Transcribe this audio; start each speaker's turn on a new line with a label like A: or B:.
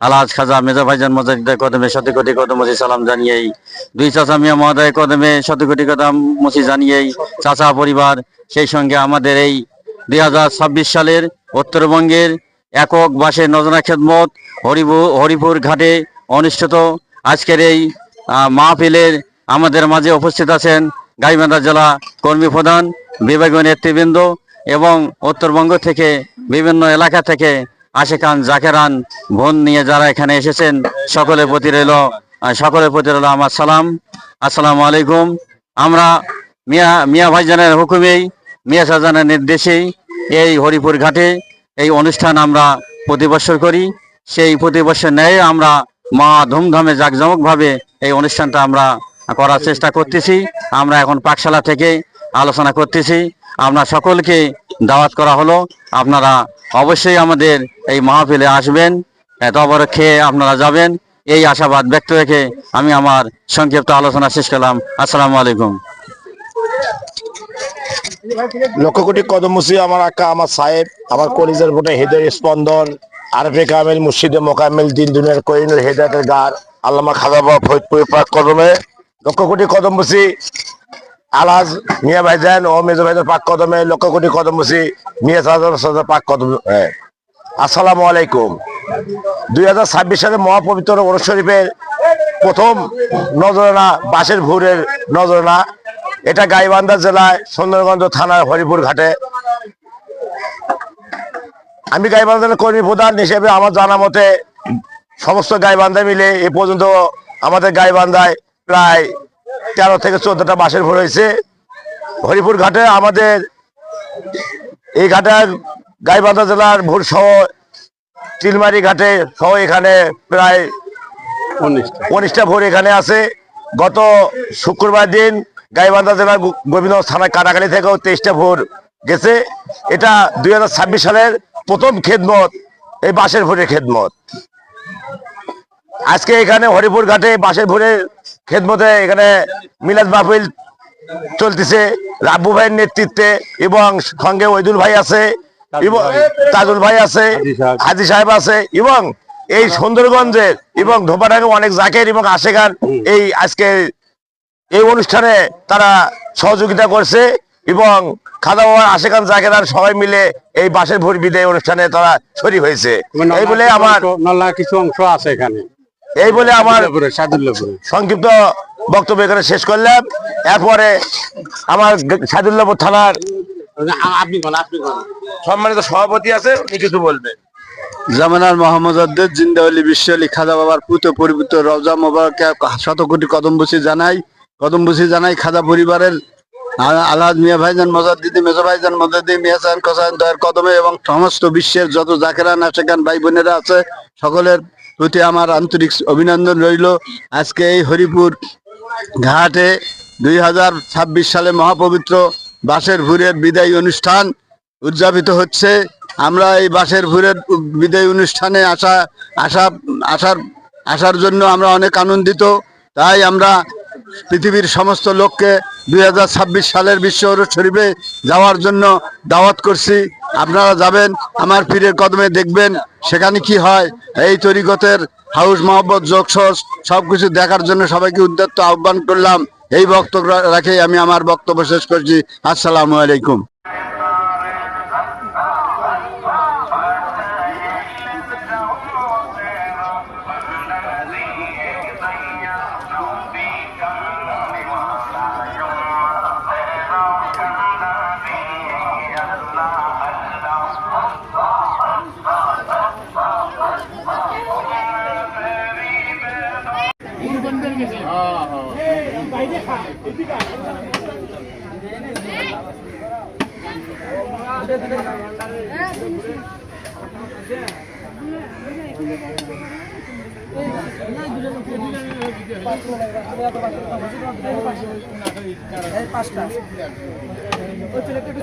A: আলাজ খাজা মেজা ভাইজান মজাদিদায় কদমের সাথে কোটি কদম বসি সালাম জানিয়েই, দুই চাচা মিয়া মহোদয় কদমে শত কোটি কদম মুসি জানিয়েই, চাচা পরিবার সেই সঙ্গে আমাদের এই দু হাজার ছাব্বিশ সালের উত্তরবঙ্গের একক বাসে নজনা খেদমত হরিপুর হরিপুর ঘাটে অনুষ্ঠিত। আজকের এই মাহফিলের আমাদের মাঝে উপস্থিত আছেন গাইবান্ধা জেলা কর্মী প্রধান বিভাগীয় নেতৃবৃন্দ এবং উত্তরবঙ্গ থেকে বিভিন্ন এলাকা থেকে আশেখান জাকেরান বোন নিয়ে যারা এখানে এসেছেন, সকলের প্রতি রইল সকলের প্রতি রইল আমার সালাম। আসসালামু আলাইকুম। আমরা মিয়া মিয়া ভাইজানের হুকুমেই, মিয়া শাহজাহানের নির্দেশেই এই হরিপুর ঘাটে এই অনুষ্ঠান আমরা প্রতি বছর করি। সেই প্রতি বছর ন্যায় আমরা মা ধুমধামে জাঁকজমকভাবে এই অনুষ্ঠানটা আমরা করার চেষ্টা করতেছি। আমরা এখন পাকশালা থেকে আলোচনা করতেছি। আমরা সকলকে দাওয়াত করা হলো। আপনারা অবশ্যই আমাদের এই মাহফিলে আসবেন। তবর খেয়ে আপনারা যাবেন। এই আশাবাদ ব্যক্ত রেখে আমি আমার সংক্ষিপ্ত আলোচনা শেষ করলাম। আসসালামু আলাইকুম।
B: লক্ষ কোটি কদম আমার আকা, আমার সাহেব, আমার কলিজের ভোটে হৃদয় স্পন্দন, আরফে কামেল, মুর্শিদে মোকামেল, দিন দুনিয়ার করিনুর হেদায়তের গার, আল্লামা খাজা বাবা ফরিদপুর পাক কদমে। লক্ষ কোটি কদম আলাজ, মিয়া ভাইজান ও মেজো ভাইজান পাক কদমে, লক্ষ কোটি কদম মুসি মিয়া সাজার পাক কদম হ্যাঁ। আসসালামু আলাইকুম দুই হাজার ছাব্বিশ সালে মহাপবিত্র ওরস শরীফের প্রথম নজরানা বাসের ভোরের নজরানা, এটা গাইবান্ধা জেলায় সুন্দরগঞ্জ থানার হরিপুর ঘাটে আমি গাইবান্ধার কর্মী প্রধান হিসেবে আমার জানা মতে সমস্ত গাইবান্ধা মিলে এ পর্যন্ত আমাদের গাইবান্ধায় প্রায় তেরো থেকে চোদ্দটা বাসের ভোর হয়েছে। হরিপুর ঘাটে আমাদের এই ঘাটে গাইবান্ধা জেলার ভোর সহ চিলমারি ঘাটে সহ এখানে প্রায় উনিশটা। ভোর এখানে আছে। গত শুক্রবার দিন গাইবান্ধা জেলার গোবিন্দ থানার কাটাখালী থেকেও তেইশটা ভোর গেছে। এটা দুই হাজার ছাব্বিশ সালের প্রথম খেদমত এই বাসের ভোরের খেদমত। আজকে এখানে হরিপুর ঘাটে বাসের ভোরের খেদমতে এখানে মিলাদ মাহফিল চলতেছে। রাব্বু ভাইয়ের নেতৃত্বে এবং সঙ্গে ওইদুল ভাই আছে এবং তাজুল ভাই আছে হাজি সাহেব। আছে এবং এই সুন্দরগঞ্জের এবং ধোপাডাঙ্গে অনেক জাকের এবং আশেখান এই আজকে এই অনুষ্ঠানে তারা সহযোগিতা করছে এবং খাদা বাবার আশেখান জাকেরার সবাই মিলে এই বাসের ভোর বিদায় অনুষ্ঠানে তারা শরীর হয়েছে। এই বলে আমার
C: কিছু অংশ আছে এখানে।
B: এই বলে আমার সংক্ষিপ্ত বক্তব্য এখানে শেষ করলাম। এরপরে আমার সাদুল্লাপুর থানার সম্মানিত সভাপতি আছে উনি কিছু বলবে
C: জামানার মোহাম্মদ আদ্দের বিশ্ব আলী খাজা বাবার পুত পরিপুত রওজা মোবারকে শত কোটি কদমবসি জানাই কদমবসি জানাই খাজা পরিবারের আ- আলহাজ মিয়া ভাইজান মজাদ্দিদি মেজো ভাইজান মজাদ্দি মিয়া সাহেব কোসাইন দয়ের কদমে এবং সমস্ত বিশ্বের যত জাকেরান আশেখান ভাই বোনেরা আছে সকলের প্রতি আমার আন্তরিক অভিনন্দন রইল। আজকে এই হরিপুর ঘাটে দুই হাজার ছাব্বিশ সালে মহাপবিত্র বাসের ভুরের বিদায়ী অনুষ্ঠান উদযাপিত হচ্ছে। আমরা এই বাসের ভুরের বিদায়ী অনুষ্ঠানে আসা আসা, আসার আসার জন্য আমরা অনেক আনন্দিত। তাই আমরা পৃথিবীর সমস্ত লোককে দুই হাজার ছাব্বিশ সালের বিশ্ব শরীফে যাওয়ার জন্য দাওয়াত করছি। আপনারা যাবেন, আমার পীরের কদমে দেখবেন সেখানে কি হয়। এই তরিকতের হাউস মহব্বত, যোগসস সবকিছু দেখার জন্য সবাইকে উদ্যত্ত আহ্বান করলাম। এই বক্তব্য রাখে আমি আমার বক্তব্য শেষ করছি। আসসালামু আলাইকুম।
D: পাঁচটা। ওই ছেলেটা একটু